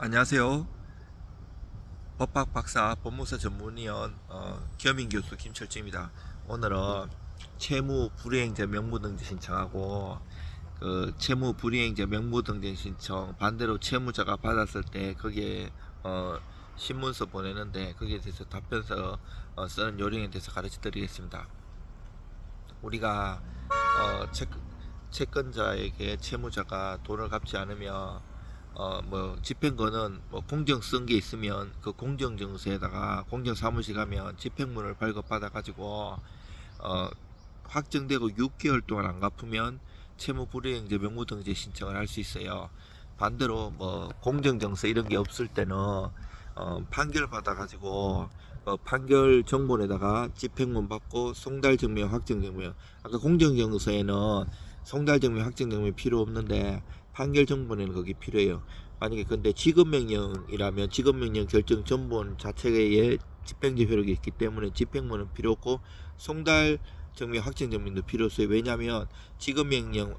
안녕하세요. 법학 박사 법무사 전문위원 어, 겸임 교수 김철주입니다. 오늘은 채무 불이행자 명부등재 신청하고 그 채무 불이행자 명부등재 신청 반대로 채무자가 받았을 때 거기에 어, 신문서 보내는데 거기에 대해서 답변서 어, 쓰는 요령에 대해서 가르쳐 드리겠습니다. 우리가 어, 채, 채권자에게 채무자가 돈을 갚지 않으면 어 뭐 집행권은 뭐 공정 쓴 게 있으면 그 공정 증서에다가 공정 사무실 가면 집행문을 발급받아 가지고 어 확정되고 6개월 동안 안 갚으면 채무 불이행자 명부등재 신청을 할 수 있어요. 반대로 뭐 공정 증서 이런 게 없을 때는 어 판결 받아 가지고 어 판결 정본에다가 집행문 받고 송달 증명 확정 증명 아까 공정 증서에는 송달 증명 확정 증명이 필요 없는데 판결 정본에는 그게 필요해요. 만약에 근데 지급명령이라면 지급명령 결정 전본 자체에 집행제 효력이 있기 때문에 집행문은 필요 없고 송달 증명 확정 증명도 필요 없어요. 왜냐하면 지급명령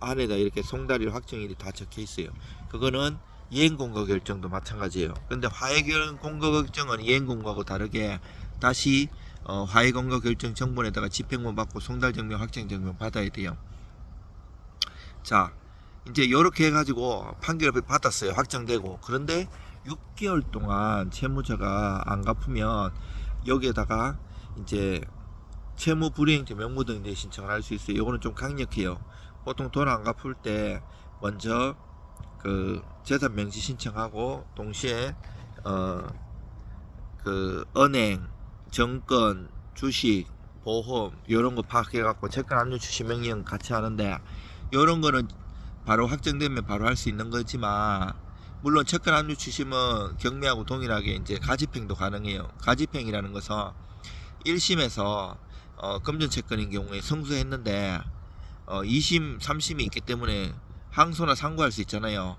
안에다 이렇게 송달일 확정일이 다 적혀 있어요. 그거는 이행공고 결정도 마찬가지예요. 근데 화해공고 결정은 이행공고하고 다르게 다시 어, 화해공고 결정 정본에다가 집행문 받고 송달 증명 확정 증명 받아야 돼요. 자, 이제 이렇게 해가지고 판결을 받았어요. 확정되고. 그런데 6개월 동안 채무자가 안 갚으면 여기에다가 이제 채무 불이행자 명부등재 신청을 할 수 있어요. 요거는 좀 강력해요. 보통 돈 안 갚을 때 먼저 그 재산 명시 신청하고 동시에 어 그 은행, 정권, 주식, 보험 이런 거 파악해 갖고 채권 압류 추시 명령 같이 하는데 이런 거는 바로 확정되면 바로 할 수 있는 거지만 물론 채권 압류 추심은 경매하고 동일하게 이제 가집행도 가능해요. 가집행이라는 것은 1심에서 어, 금전 채권인 경우에 성수했는데 어, 2심, 3심이 있기 때문에 항소나 상고할 수 있잖아요.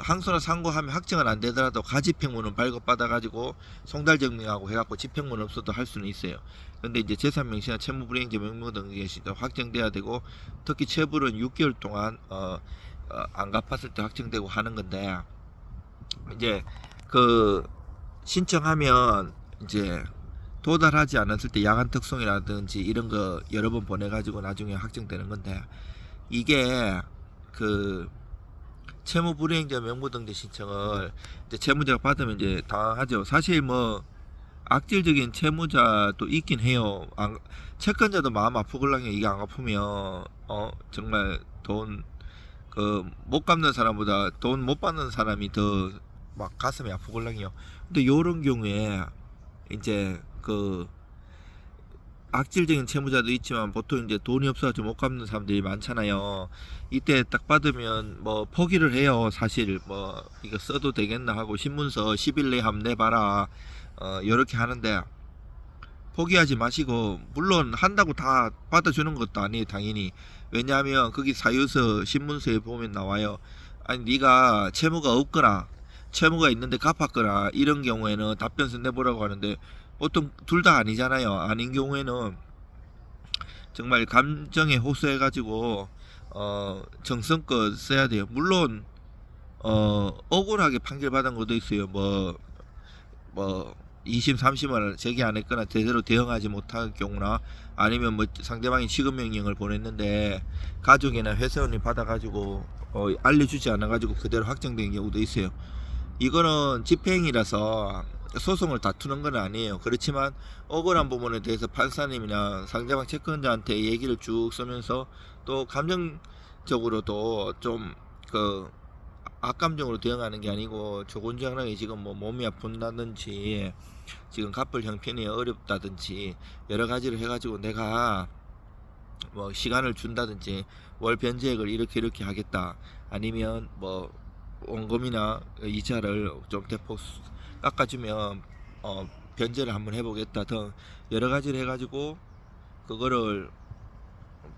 항소나 상고하면 확정은 안 되더라도 가집행문은 발급받아 가지고 송달 증명하고 해갖고 집행문 없어도 할 수는 있어요. 근데 이제 재산 명시나 채무 불이행자 명부 등이 확정돼야 되고 특히 채불은 6개월 동안 어, 어, 안 갚았을 때 확정되고 하는 건데 이제 그 신청하면 이제 도달하지 않았을 때 야간 특송이라든지 이런 거 여러 번 보내가지고 나중에 확정되는 건데 이게 그 채무 불이행자 명부등재 신청을 이제 채무자가 받으면 이제 당하죠. 사실 뭐 악질적인 채무자도 있긴 해요. 안, 채권자도 마음 아프걸랑요. 이게 안 갚으면 어 정말 돈 그 못 갚는 사람보다 돈 못 받는 사람이 더 막 가슴이 아프걸랑요. 근데 요런 경우에 이제 그 악질적인 채무자도 있지만 보통 이제 돈이 없어서 못 갚는 사람들이 많잖아요. 이때 딱 받으면 뭐 포기를 해요. 사실 뭐 이거 써도 되겠나 하고 신문서 10일 내에 한번 내봐라. 어 이렇게 하는데 포기하지 마시고 물론 한다고 다 받아주는 것도 아니에요. 당연히 왜냐하면 거기 사유서 신문서에 보면 나와요. 아니 네가 채무가 없거나 채무가 있는데 갚았거나 이런 경우에는 답변서 내보라고 하는데 보통 둘 다 아니잖아요. 아닌 경우에는 정말 감정에 호소해 가지고 어 정성껏 써야 돼요. 물론 어 억울하게 판결받은 것도 있어요. 뭐뭐 2심, 3심을 제기 안 했거나 제대로 대응하지 못한 경우나 아니면 뭐 상대방이 지급 명령을 보냈는데 가족이나 회사원이 받아가지고 어, 알려주지 않아가지고 그대로 확정된 경우도 있어요. 이거는 집행이라서 소송을 다투는 건 아니에요. 그렇지만 억울한 부분에 대해서 판사님이나 상대방 채권자한테 얘기를 쭉 쓰면서 또 감정적으로도 좀그 악감정으로 대응하는 게 아니고 조곤장하게 지금 뭐 몸이 아픈다든지 지금 갚을 형편이 어렵다든지 여러 가지를 해가지고 내가 뭐 시간을 준다든지 월 변제액을 이렇게 이렇게 하겠다 아니면 뭐 원금이나 이자를 좀 대폭 깎아주면 어 변제를 한번 해보겠다 등 여러 가지를 해가지고 그거를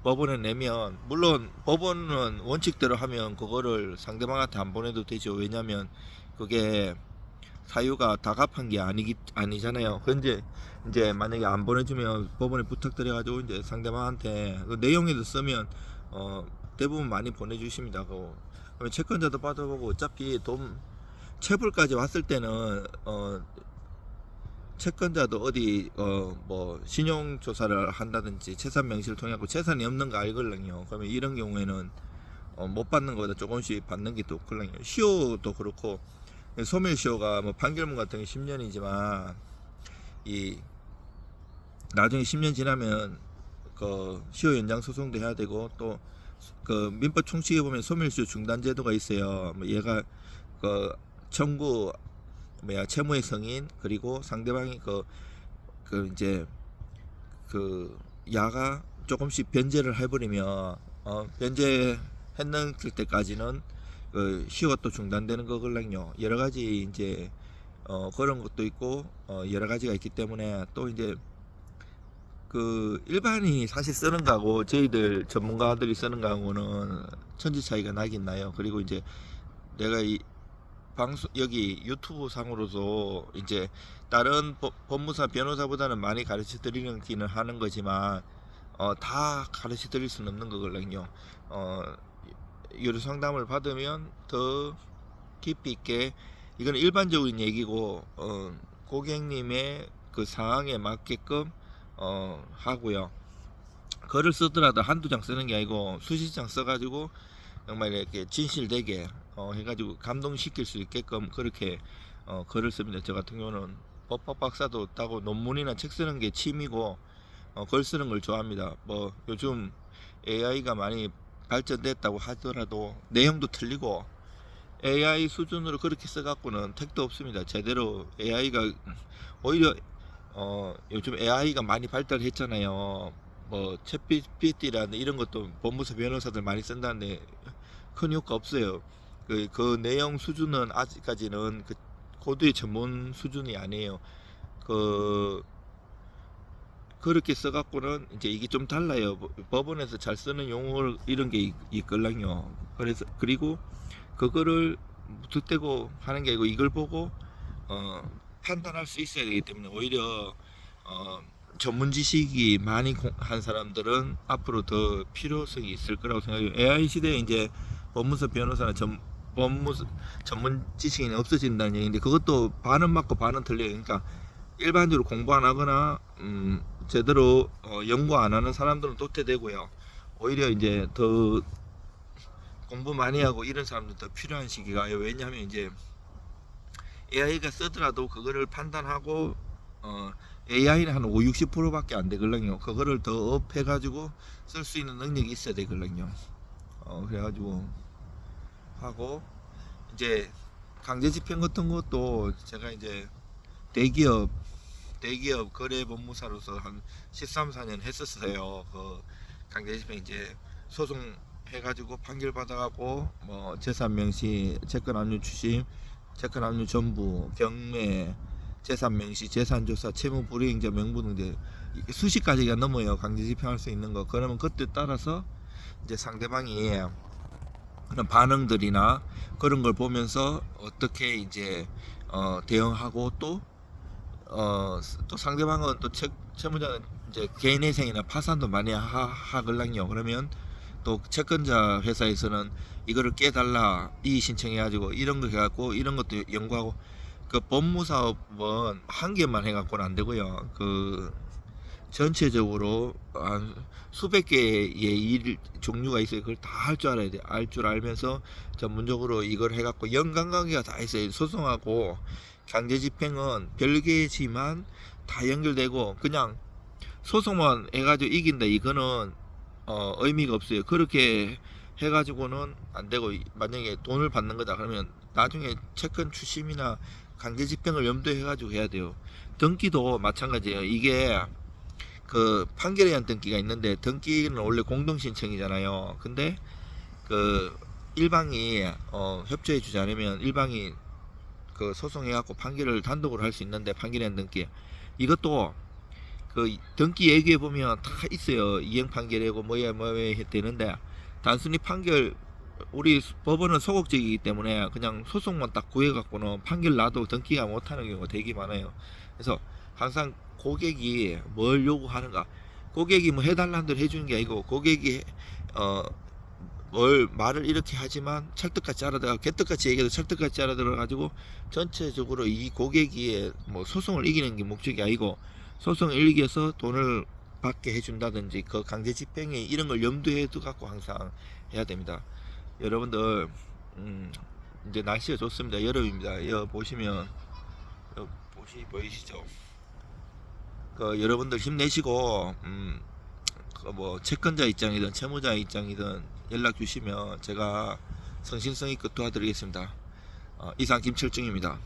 법원에 내면 물론 법원은 원칙대로 하면 그거를 상대방한테 안 보내도 되죠. 왜냐면 그게 사유가 다 갚은 게 아니기 아니잖아요. 근데 이제 만약에 안 보내주면 법원에 부탁드려 가지고 이제 상대방한테 그 내용에도 쓰면 어 대부분 많이 보내주십니다. 그 채권자도 받아보고 어차피 돈 체불까지 왔을 때는 어 채권자도 어디 어 뭐 신용 조사를 한다든지 재산 명시를 통해 갖고 재산이 없는 거 알걸랑요. 그러면 이런 경우에는 어, 못 받는 거보다 조금씩 받는 게또 그랑요. 시효도 그렇고 소멸 시효가 뭐 판결문 같은 게 10년이지만 이 나중에 10년 지나면 그 시효 연장 소송도 해야 되고 또 그 민법 총칙에 보면 소멸시효 중단 제도가 있어요. 뭐 얘가 그 청구 뭐야 채무의 성인 그리고 상대방이 그, 그 이제 그 야가 조금씩 변제를 해버리면 어 변제했는 때까지는 그 시효가 또 중단되는 거걸랑요. 여러 가지 이제 어 그런 것도 있고 어 여러 가지가 있기 때문에 또 이제 그 일반인이 사실 쓰는 거하고 저희들 전문가들이 쓰는 거하고는 천지 차이가 나긴 나요. 그리고 이제 내가 이 방송 여기 유튜브 상으로도 이제 다른 법- 법무사 변호사보다는 많이 가르쳐 드리는 하는 거지만 어, 다 가르쳐 드릴 수는 없는 거거든요. 어, 유료 상담을 받으면 더 깊이 있게 이건 일반적인 얘기고 어, 고객님의 그 상황에 맞게끔 어, 하고요. 글을 쓰더라도 한두 장 쓰는 게 아니고 수십 장 써가지고 정말 이렇게 진실되게 어, 해가지고 감동시킬 수 있게끔 그렇게 어, 글을 씁니다. 저 같은 경우는 법학 박사도 따고 논문이나 책 쓰는 게 취미고 어, 글 쓰는 걸 좋아합니다. 뭐 요즘 AI가 많이 발전됐다고 하더라도 내용도 틀리고 AI 수준으로 그렇게 써갖고는 택도 없습니다. 제대로 AI가 오히려 어, 요즘 AI가 많이 발달했잖아요. 뭐 챗GPT라는 이런 것도 법무사 변호사들 많이 쓴다는데 큰 효과 없어요. 그, 그 내용 수준은 아직까지는 그 고도의 전문 수준이 아니에요. 그 그렇게 써갖고는 이제 이게 좀 달라요. 법- 법원에서 잘 쓰는 용어를 이런 게 있- 있걸랑요. 그래서 그리고 그거를 득대고 하는 게 아니고 이걸 보고 어, 판단할 수 있어야 되기 때문에 오히려 어, 전문 지식이 많이 공- 한 사람들은 앞으로 더 필요성이 있을 거라고 생각해요. AI 시대에 이제 법무사 변호사나 전 법무 전문 지식이 없어진다는 얘기인데 그것도 반은 맞고 반은 틀려요. 그러니까 일반적으로 공부 안 하거나 음, 제대로 어, 연구 안 하는 사람들은 도태되고요. 오히려 이제 더 공부 많이 하고 이런 사람들 더 필요한 시기가 왜냐하면 이제 AI가 쓰더라도 그거를 판단하고 어, AI는 한 5, 60%밖에 안 되걸랑요. 그거를 더 업해가지고 쓸 수 있는 능력이 있어야 되걸랑요. 어, 그래가지고 하고 이제 강제 집행 같은 것도 제가 이제 대기업 대기업 거래 법무사로서 한 13, 14년 했었어요. 그 강제 집행 이제 소송 해가지고 판결 받아갖고 뭐 재산 명시, 채권 압류 추심, 채권 압류 전부, 경매, 재산 명시, 재산 조사, 채무 불이행자 명부 등 수십 가지가 넘어요. 강제 집행할 수 있는 거. 그러면 그때 따라서 이제 상대방이 그런 반응들이나 그런 걸 보면서 어떻게 이제 어, 대응하고 또 어, 또 상대방은 또 채, 채무자는 이제 개인회생이나 파산도 많이 하, 하걸랑요. 그러면 또 채권자 회사에서는 이거를 깨달라 이의 신청해가지고 이런 거 해갖고 이런 것도 연구하고 그 법무사업은 한 개만 해갖고는 안 되고요. 그 전체적으로 한 수백 개의 일 종류가 있어요. 그걸 다 할 줄 알아야 돼. 알 줄 알면서 전문적으로 이걸 해갖고 연관관계가 다 있어요. 소송하고 강제집행은 별개지만 다 연결되고 그냥 소송만 해가지고 이긴다 이거는 어, 의미가 없어요. 그렇게 해가지고는 안 되고 만약에 돈을 받는 거다 그러면 나중에 채권 추심이나 강제 집행을 염두에 해가지고 해야 돼요. 등기도 마찬가지예요. 이게 그 판결에 의한 등기가 있는데 등기는 원래 공동 신청이잖아요. 근데 그 일방이 어, 협조해 주지 않으면 일방이 그 소송해 갖고 판결을 단독으로 할 수 있는데 판결에 의한 등기 이것도 그 등기 얘기해 보면 다 있어요. 이행 판결이고 뭐야 뭐야 되는데 단순히 판결 우리 법원은 소극적이기 때문에 그냥 소송만 딱 구해 갖고는 판결 나도 등기가 못하는 경우가 되게 많아요. 그래서 항상 고객이 뭘 요구하는가 고객이 뭐 해달라는 대로 해주는 게 아니고 고객이 어 뭘 말을 이렇게 하지만 찰떡같이 알아들어 개떡같이 얘기해도 찰떡같이 알아들어 가지고 전체적으로 이 고객이 뭐 소송을 이기는 게 목적이 아니고 소송을 이겨서 돈을 받게 해준다든지 그 강제 집행에 이런 걸 염두에 두 갖고 항상 해야 됩니다. 여러분들 음, 이제 날씨가 좋습니다. 여름입니다. 여 보시면 여 보시 보이시죠? 그 여러분들 힘내시고 음, 그뭐 채권자 입장이든 채무자 입장이든 연락 주시면 제가 성심성의 끝 도와드리겠습니다. 어, 이상 김철중입니다.